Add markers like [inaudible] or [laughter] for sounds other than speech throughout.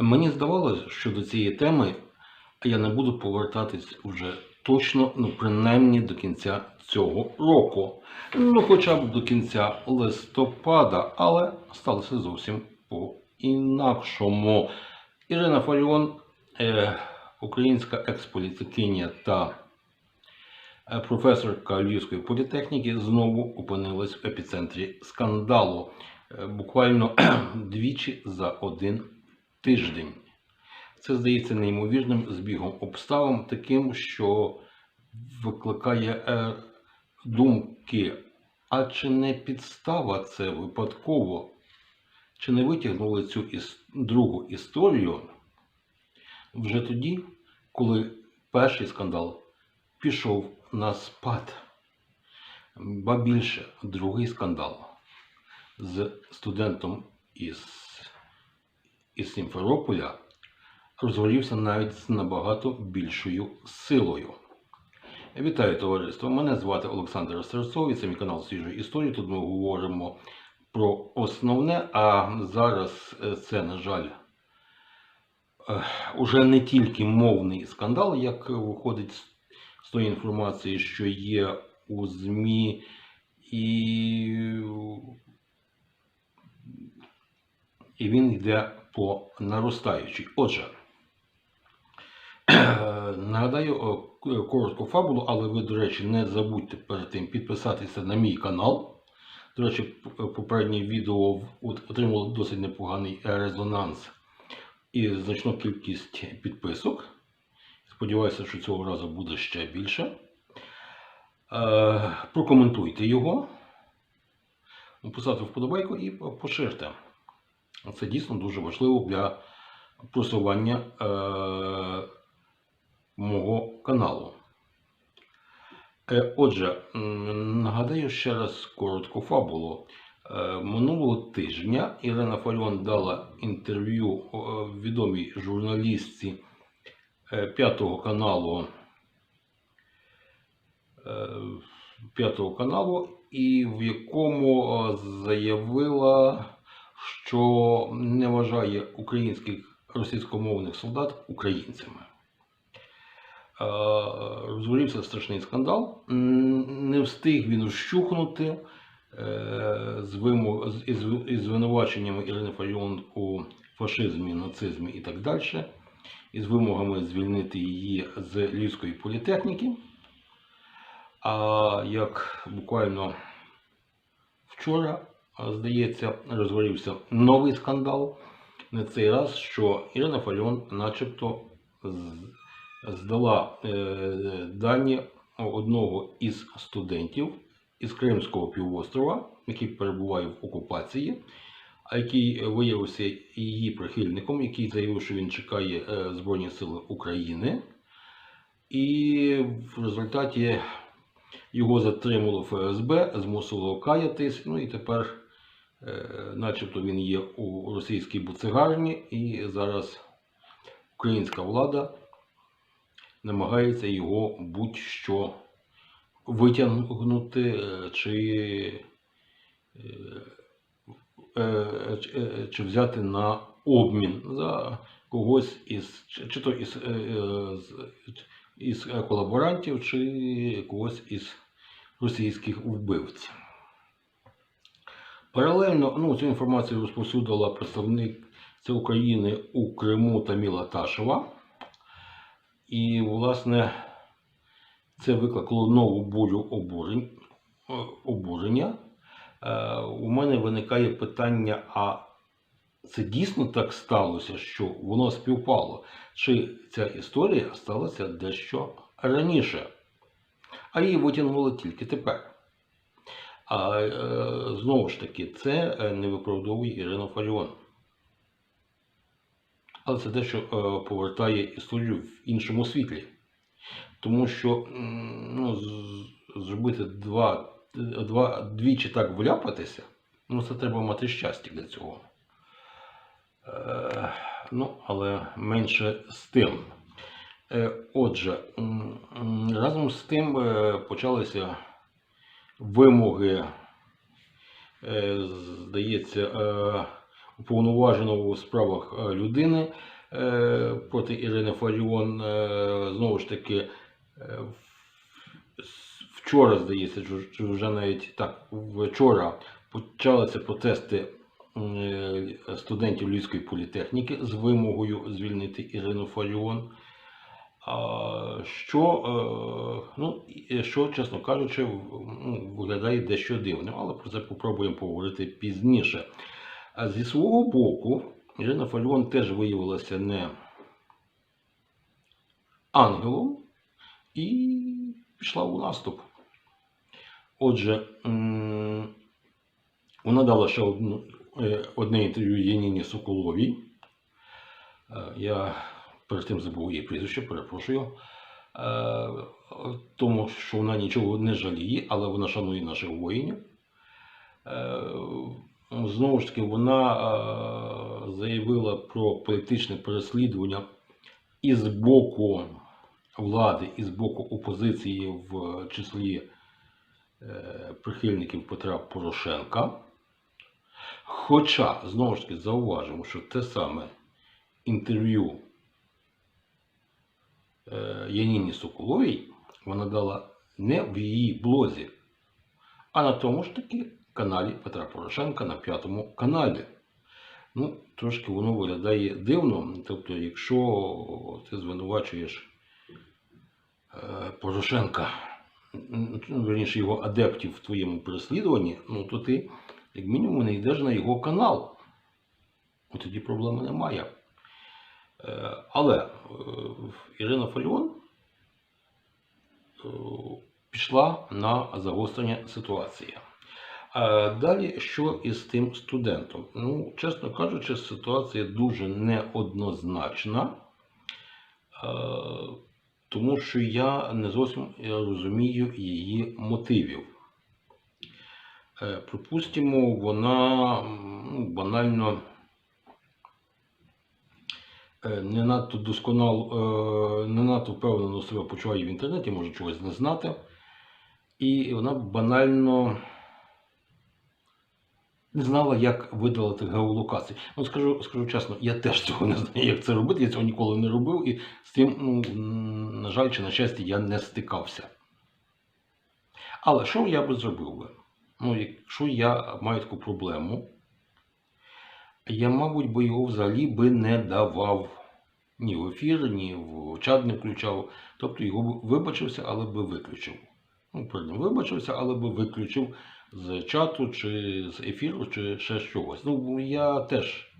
Мені здавалося, що до цієї теми я не буду повертатись вже точно, ну принаймні до кінця цього року. Ну, хоча б до кінця листопада, але сталося зовсім по-інакшому. Ірина Фаріон, е, українська експолітикиня та е, професорка Львівської політехніки, знову опинилась в епіцентрі скандалу. Е, буквально [clears throat] двічі за один тиждень. Це здається неймовірним збігом обставин, таким, що викликає е, думки. А чи не підстава це випадково? Чи не витягнули цю іс- другу історію вже тоді, коли перший скандал пішов на спад? Ба більше, другий скандал з студентом із, із Сімферополя розгорівся навіть з набагато більшою силою. Вітаю товариство! Мене звати Олександр Серцов і це мій канал Свіжої історії. Тут ми говоримо про основне, а зараз е, це, на жаль, е, уже не тільки мовний скандал, як виходить з- з тої інформації, що є у ЗМІ, і і він йде по наростаючій. Отже, [clears throat] нагадаю е, коротку фабулу, але ви, до речі, не забудьте перед тим підписатися на мій канал. До речі, попереднє відео отримало досить непоганий резонанс і значну кількість підписок. Сподіваюся, що цього разу буде ще більше. Е, Прокоментуйте його, поставте вподобайку і поширте. Це дійсно дуже важливо для просування е, мого каналу. Е, отже, нагадаю ще раз коротко фабулу. Е, минулого тижня Ірина Фаріон дала інтерв'ю відомій журналістці е, п'ятого каналу. е, П'ятого каналу, і в якому е, заявила, що не вважає українських російськомовних солдат українцями. Е, Розгорівся страшний скандал. Не встиг він вщухнути е, з, звинуваченнями Ірини Фаріон у фашизмі, нацизмі і так далі, із вимогами звільнити її з Львівської політехніки. А як буквально вчора, здається, розгорівся новий скандал. На цей раз, що Ірина Фаріон начебто здала е, дані одного із студентів із Кримського півострова, який перебуває в окупації, а який виявився її прихильником, який заявив, що він чекає е, Збройні Сили України. І в результаті його затримало ФСБ, змусило каятись. Ну і тепер, начебто, він є у російській буцегарні, і зараз українська влада намагається його будь-що витягнути е, чи, е, е, чи- е, взяти на обмін за когось із чи, то із, е, е, із колаборантів, чи когось із російських вбивців. Паралельно ну, цю інформацію розповсюдила представниця України у Криму Таміла Ташева. І, власне, це викликало нову бурю обурень, е, обурення. Е, У мене виникає питання: а це дійсно так сталося, що воно співпало? Чи ця історія сталася дещо раніше? А її витягнули тільки тепер. А е, знову ж таки, це е, не виправдовує Ірину Фаріон. Але це дещо е, повертає історію в іншому світлі. Тому що ну, зробити два, два, двічі так вляпатися, ну це треба мати щастя для цього. Ну, але менше з тим. Отже, разом з тим почалися вимоги, е, здається, е, уповноваженого у справах е, людини проти Ірини Фаріон. Знову ж таки, вчора, здається, вже навіть так, вчора почалися протести студентів Львівської політехніки з вимогою звільнити Ірину Фаріон. Що, е, ну, що, чесно кажучи, ну, виглядає дещо дивним, але про це попробуємо поговорити пізніше. Зі свого боку, Ірина Фаріон теж виявилася не ангелом і пішла у наступ. Отже, вона дала ще е, одне інтерв'ю Яніні Соколовій. Е, Я перед тим забув її прізвище, перепрошую. Е, Тому що вона нічого не жаліє, але вона шанує наших воїнів. Е, Знову ж таки, вона е, заявила про політичне переслідування і з боку влади, і з боку опозиції, в числі прихильників Петра Порошенка. Хоча, знову ж таки, зауважимо, що те саме інтерв'ю Яніні Соколовій вона дала не в її блозі, а на тому ж таки каналі Петра Порошенка на п'ятому каналі. Ну, трошки воно виглядає дивно. Тобто, якщо ти звинувачуєш е, Порошенка, ну, верніше його адептів в твоєму переслідуванні, ну то ти, як мінімум, не йдеш на його канал. Ну, Тоді проблеми немає. Е, Але е, Ірина Фаріон е, пішла на загострення ситуації. Далі, що із тим студентом? Ну, чесно кажучи, ситуація дуже неоднозначна, тому що я не зовсім розумію її мотивів. Припустимо, вона ну, банально не надто досконало, е, не надто впевнено себе почуває в інтернеті, може чогось не знати. І вона банально не знала, як видалити геолокації. Ну, скажу, скажу чесно, я теж цього не знаю, як це робити. Я цього ніколи не робив, і з цим, ну, на жаль, чи на щастя, я не стикався. Але що я би зробив би? Ну, якщо я маю таку проблему, я, мабуть, би його взагалі би не давав ні в ефір, ні в чат не включав. Тобто його вибачився, але би виключив. Ну, перед вибачився, але би виключив з чату, чи з ефіру, чи ще чогось. Ну, я теж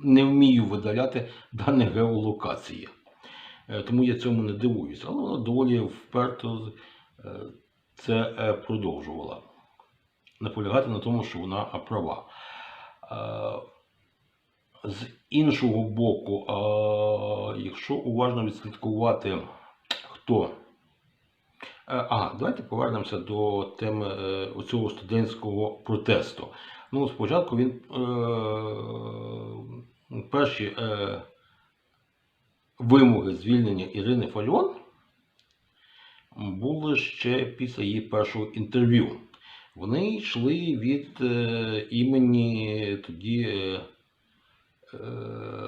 не вмію видаляти дані геолокації. Е, Тому я цьому не дивуюся. Але вона доволі вперто е, це е, продовжувала. Наполягати на тому, що вона права. З іншого боку, якщо уважно відслідкувати, хто. Е, А, давайте повернемося до теми е, оцього студентського протесту. Ну, спочатку він е, перші вимоги звільнення Ірини Фальон були ще після її першого інтерв'ю. Вони йшли від імені тоді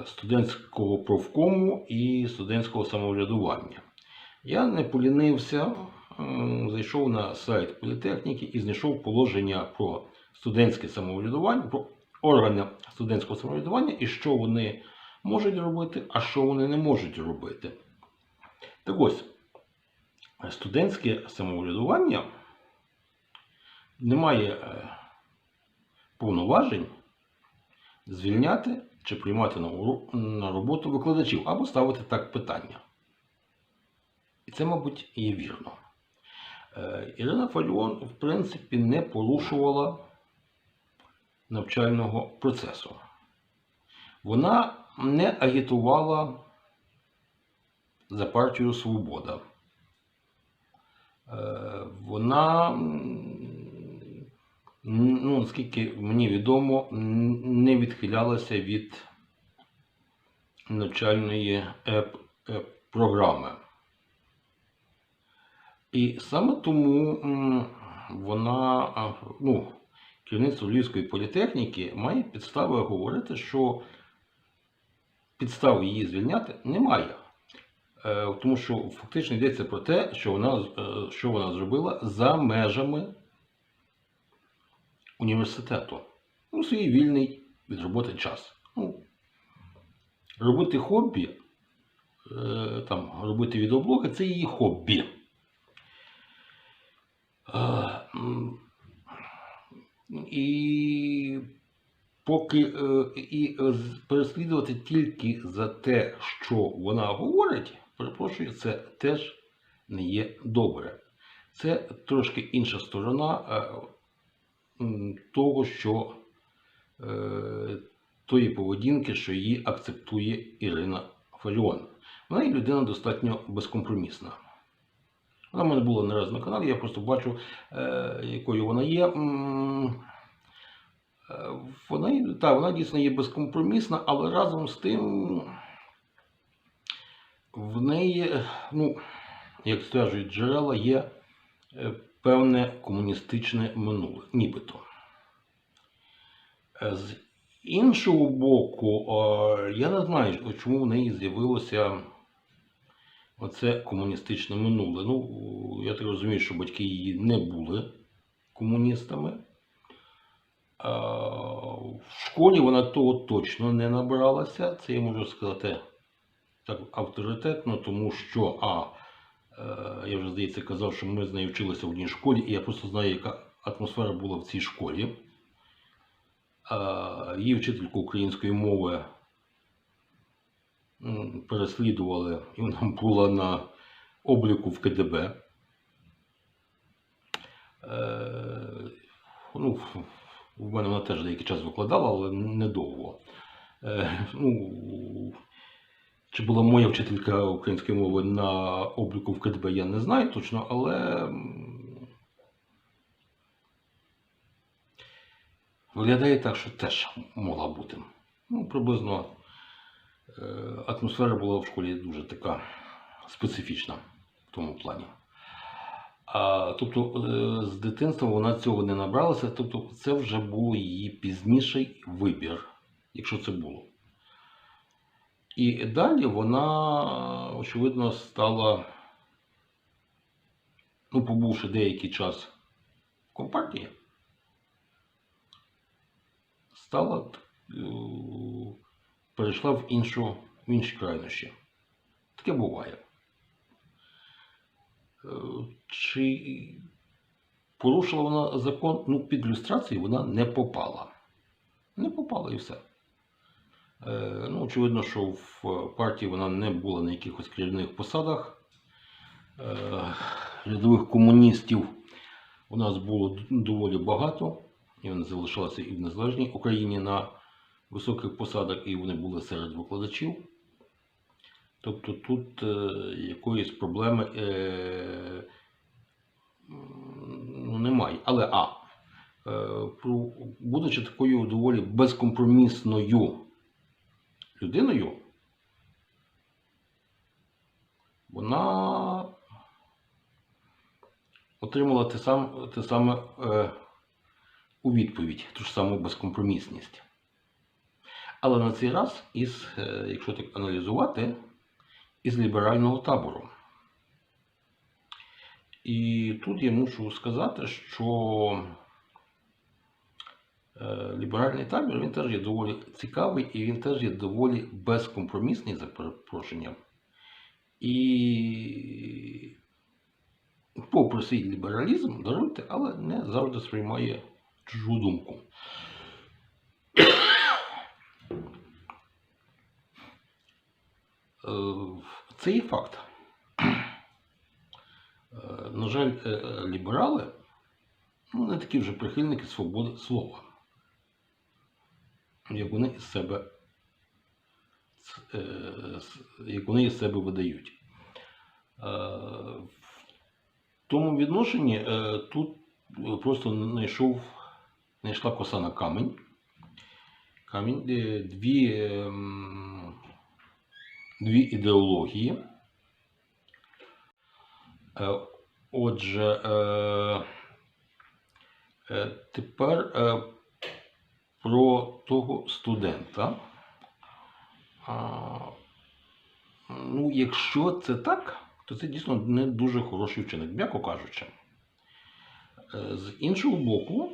студентського профкому і студентського самоврядування. Я не полінився, зайшов на сайт політехніки і знайшов положення про студентське самоврядування, про органи студентського самоврядування і що вони можуть робити, а що вони не можуть робити. Так ось, студентське самоврядування не має е, повноважень звільняти чи приймати на роботу викладачів або ставити так питання. І це, мабуть, є вірно. Е, Ірина Фаріон, в принципі, не порушувала навчального процесу. Вона не агітувала за партію Свобода. Е, Вона, ну, наскільки мені відомо, не відхилялася від навчальної е, е, програми. І саме тому вона, ну, керівництво Львівської політехніки має підстави говорити, що підстав її звільняти немає. Е, Тому що фактично йдеться про те, що вона, що вона зробила за межами університету. У свій вільний від роботи час. Ну, робити хобі, е, там, робити відеоблоги це її хобі. Е, І поки е, і переслідувати тільки за те, що вона говорить, перепрошую, це теж не є добре. Це трошки інша сторона того, що е, тої поведінки, що її акцептує Ірина Фаріон. Вона є людина достатньо безкомпромісна. Вона в мене була не раз на каналі, я просто бачу, е, якою вона є. Е, Вона, та, вона дійсно є безкомпромісна, але разом з тим в неї, ну, як стверджують джерела, є е, певне комуністичне минуле, нібито. Е, З іншого боку, е, я не знаю, чому в неї з'явилося оце комуністичне минуле. Ну, я так розумію, що батьки її не були комуністами. Е, В школі вона того точно не набралася. Це я можу сказати так авторитетно, тому що, а, я вже здається казав, що ми з нею вчилися в одній школі, і я просто знаю, яка атмосфера була в цій школі. Е, Її вчительку української мови переслідували, і вона була на обліку в КДБ. Е, Ну, в мене вона теж деякий час викладала, але недовго. Е, Ну, чи була моя вчителька української мови на обліку в КДБ, я не знаю точно, але виглядає так, що теж могла бути. Ну, приблизно е, атмосфера була в школі дуже така специфічна в тому плані. А, тобто е, з дитинства вона цього не набралася, тобто це вже був її пізніший вибір, якщо це було. І далі вона, очевидно, стала, ну, побувши деякий час в компартії, стала, е, перейшла в іншу, в інші крайнощі. Таке буває. Е, Чи порушила вона закон? Ну, під люстрацію вона не попала. Не попала і все. Е, Ну, очевидно, що в партії вона не була на якихось керівних посадах. Е, Рядових комуністів у нас було доволі багато, і вони залишалися і в незалежній Україні на високих посадах, і вони були серед викладачів. Тобто тут е, якоїсь проблеми е, ну, немає. Але а, е, будучи такою доволі безкомпромісною людиною, вона отримала те, сам, те саме е, у відповідь, ту ж саму безкомпромісність. Але на цей раз, із, е, якщо так аналізувати, із ліберального табору. І тут я мушу сказати, що ліберальний табір він теж є доволі цікавий і він теж є доволі безкомпромісний за перепрошенням. І попри свій лібералізм, даруйте, але не завжди сприймає чужу думку. Е, Це є факт. Е, На жаль, е, е, ліберали ну, не такі вже прихильники свободи слова, як вони із себе, е, як із себе видають. Е, В тому відношенні е, тут просто знайшов, знайшла коса на камінь. Камінь, дві, ем, дві ідеології. Отже, Тепер про того студента. А, Ну, якщо це так, то це дійсно не дуже хороший вчинок, м'яко кажучи. Е, З іншого боку,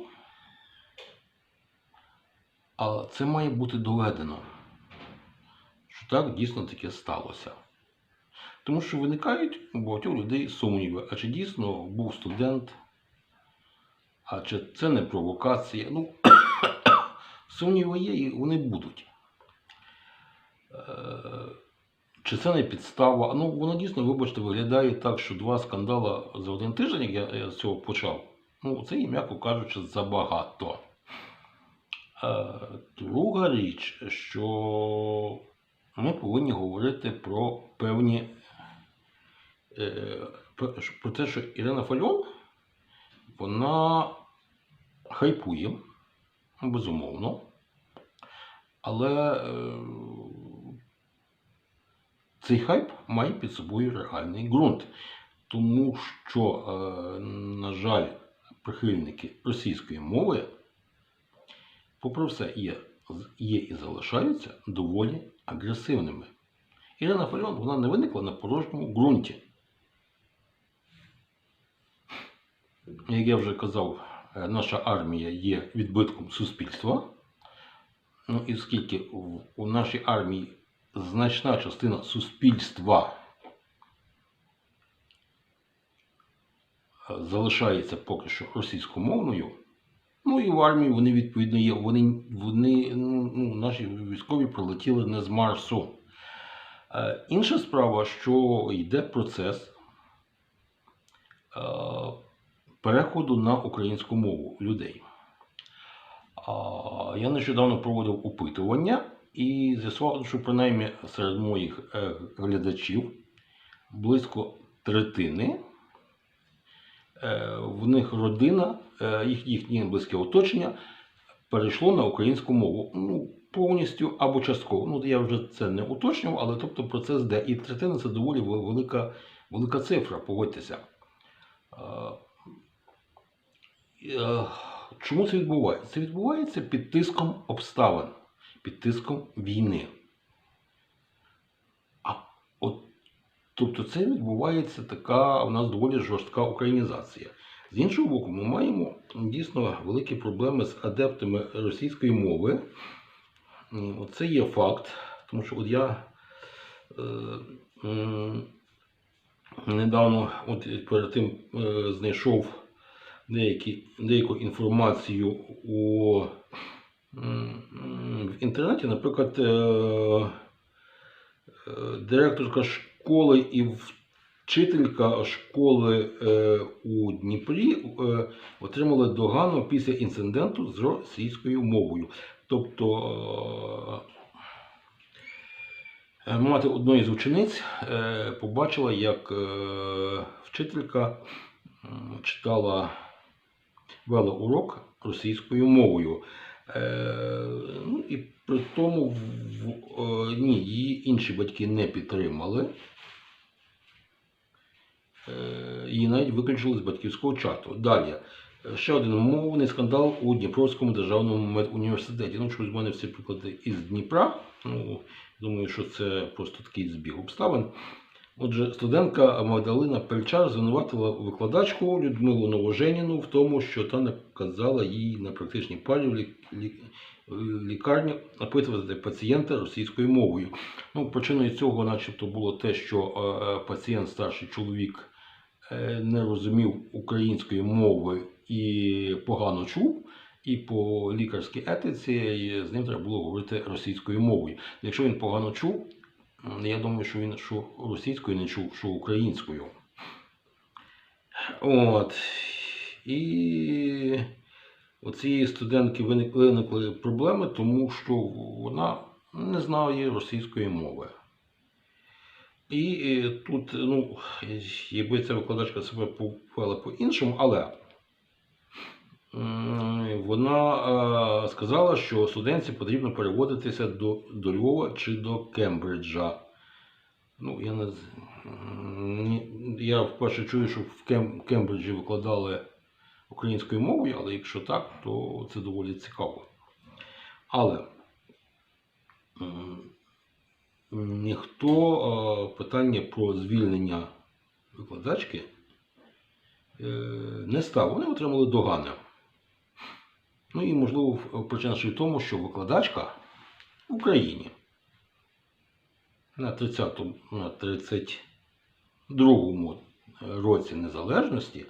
а це має бути доведено, що так дійсно таке сталося. Тому що виникають у багатьох людей сумніви, а чи дійсно був студент, а чи це не провокація. Ну, сумніви є і вони будуть. Е, Чи це не підстава? Ну, воно дійсно, вибачте, виглядає так, що два скандали за один тиждень, як я, з цього почав. Ну, це, м'яко кажучи, забагато. Е, Друга річ, що ми повинні говорити про певні е, про те, що Ірина Фальон, вона хайпує, безумовно, але е, цей хайп має під собою реальний ґрунт. Тому що, е, на жаль, прихильники російської мови, попри все, є, є і залишаються доволі агресивними. Ірина Фальон вона не виникла на порожньому ґрунті. Як я вже казав, наша армія є відбитком суспільства. Ну і оскільки у нашій армії значна частина суспільства е, залишається поки що російськомовною, ну і в армії вони відповідно є. Вони, вони ну, ну, наші військові прилетіли не з Марсу. Е, Інша справа, що йде процес е, переходу на українську мову людей. Я нещодавно проводив опитування і з'ясував, що принаймні серед моїх е, глядачів близько третини. е, В них родина, е, їх, їхнє близьке оточення перейшло на українську мову. Ну, повністю або частково. Ну, я вже це не уточнював, але тобто процес де. І третина це доволі велика, велика цифра, погодьтеся. Е, Е, Чому це відбувається? Це відбувається під тиском обставин, під тиском війни. А от, тобто це відбувається така у нас доволі жорстка українізація. З іншого боку, ми маємо дійсно великі проблеми з адептами російської мови. Це є факт, тому що от я е, м, недавно, от перед тим е, знайшов деякі, деяку інформацію у, в інтернеті, наприклад, е, е, директорка школи і вчителька школи е, у Дніпрі отримали догану після інциденту з російською мовою. Тобто мати одної з учениць побачила, як вчителька читала вела урок російською мовою. Е, ну, і при тому е, ні, її інші батьки не підтримали. Е, її навіть виключили з батьківського чату. Далі. Ще один мовний скандал у Дніпровському державному медуніверситеті. Ну, чомусь в мене всі приклади із Дніпра. Ну, думаю, що це просто такий збіг обставин. Отже, студентка Магдалина Пельчар звинуватила викладачку Людмилу Новоженіну в тому, що та не показала їй на практичній парі в лі- лі- лікарні опитувати пацієнта російською мовою. Ну, причиною цього, начебто, було те, що е, пацієнт, старший чоловік, е, не розумів української мови і погано чув. І по лікарській етиці з ним треба було говорити російською мовою. Якщо він погано чув, я думаю, що він що російською не чув, що українською. От. І у цієї студентки виник- виникли проблеми, тому що вона не знає російської мови. І е, тут, ну, якби ця викладачка себе повела по-іншому, але вона е, сказала, що студентці потрібно переводитися до, до Львова чи до Кембриджа. Ну, я не я вперше чую, що в Кем, Кембриджі викладали українською мовою, але якщо так, то це доволі цікаво. Але ніхто е, питання про звільнення викладачки е, не став. Вони отримали догани. Ну і, можливо, причина ще й в тому, що викладачка в Україні на 30-му, на 32-му році незалежності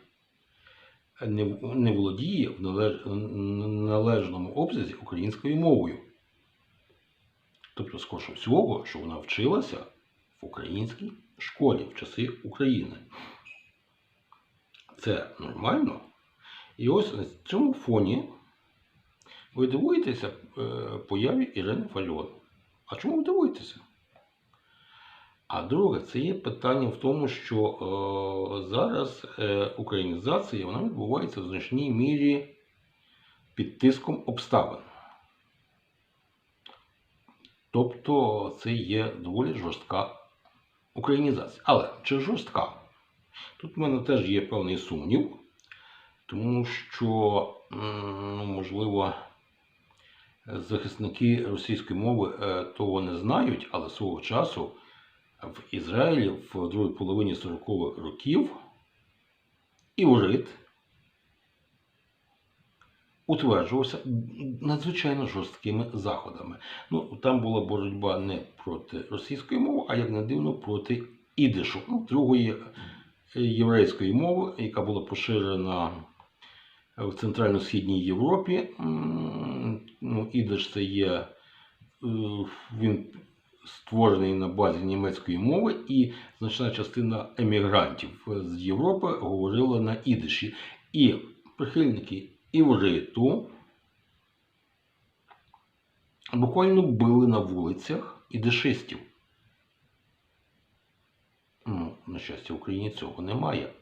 не, не володіє в належ, належному обсязі українською мовою. Тобто, скорше всього, що вона вчилася в українській школі в часи України. Це нормально. І ось на цьому фоні ви дивуєтеся е, появі Ірини Фальон. А чому ви дивуєтеся? А друге, це є питання в тому, що е, зараз е, українізація вона відбувається в значній мірі під тиском обставин. Тобто це є доволі жорстка українізація. Але чи жорстка? Тут в мене теж є певний сумнів, тому що, ну, можливо, захисники російської мови е, того не знають, але свого часу в Ізраїлі в другій половині 40-х років іврит утверджувався надзвичайно жорсткими заходами. Ну, там була боротьба не проти російської мови, а як не дивно, проти ідишу, ну, другої е, єврейської мови, яка була поширена в Центрально-Східній Європі. Ну, ідиш це є е, він створений на базі німецької мови, і значна частина емігрантів з Європи говорила на ідиші. І прихильники івриту буквально били на вулицях ідишистів. Ну, на щастя, в Україні цього немає.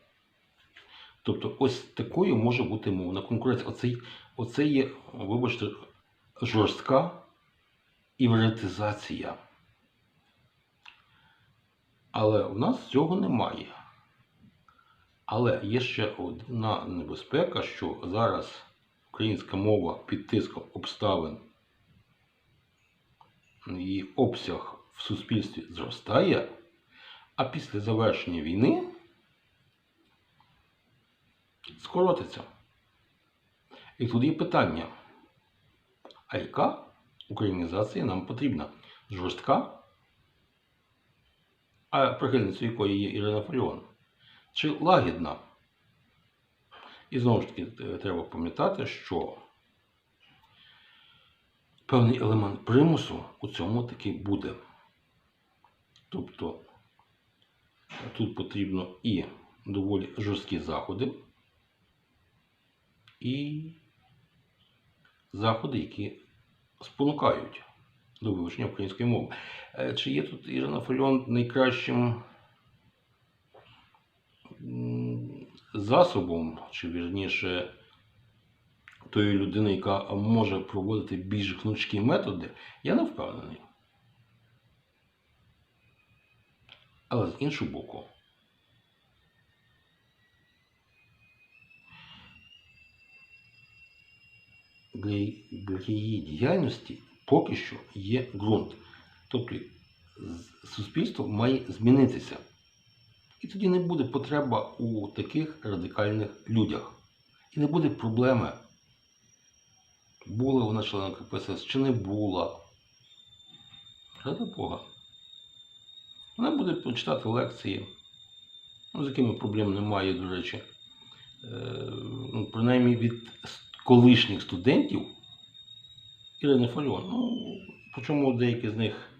Тобто, ось такою може бути мовна конкуренція. Оце, оце є, вибачте, жорстка івритизація. Але в нас цього немає. Але є ще одна небезпека, що зараз українська мова під тиском обставин її обсяг в суспільстві зростає, а після завершення війни скоротиться. І тут є питання, а яка українізація нам потрібна? Жорстка? А прихильницею якої є Ірина Фаріон? Чи лагідна? І знову ж таки е, треба пам'ятати, що певний елемент примусу у цьому таки буде. Тобто тут потрібно і доволі жорсткі заходи, і заходи, які спонукають до вивчення української мови. Е, Чи є тут Ірина Фаріон найкращим засобом, чи вірніше тої людини, яка може проводити більш гнучкі методи, я не впевнений. Але з іншого боку, для, її діяльності поки що є ґрунт. Тобто суспільство має змінитися. І тоді не буде потреба у таких радикальних людях. І не буде проблеми, була вона членом КПСС чи не була. Ради Бога. Вона буде почитати лекції, ну, з якими проблем немає, до речі. Е, ну, принаймні від с- колишніх студентів Ірини Фаріон. Ну, причому деякі з них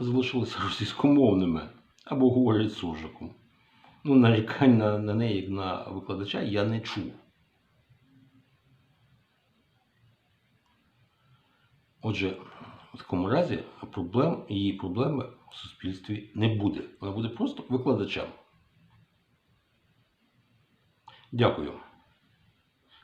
залишилися російськомовними або говорять суржиком. Ну, нарікань на, на неї, як на викладача, я не чув. Отже, в такому разі проблем, її проблеми в суспільстві не буде. Вона буде просто викладачем. Дякую.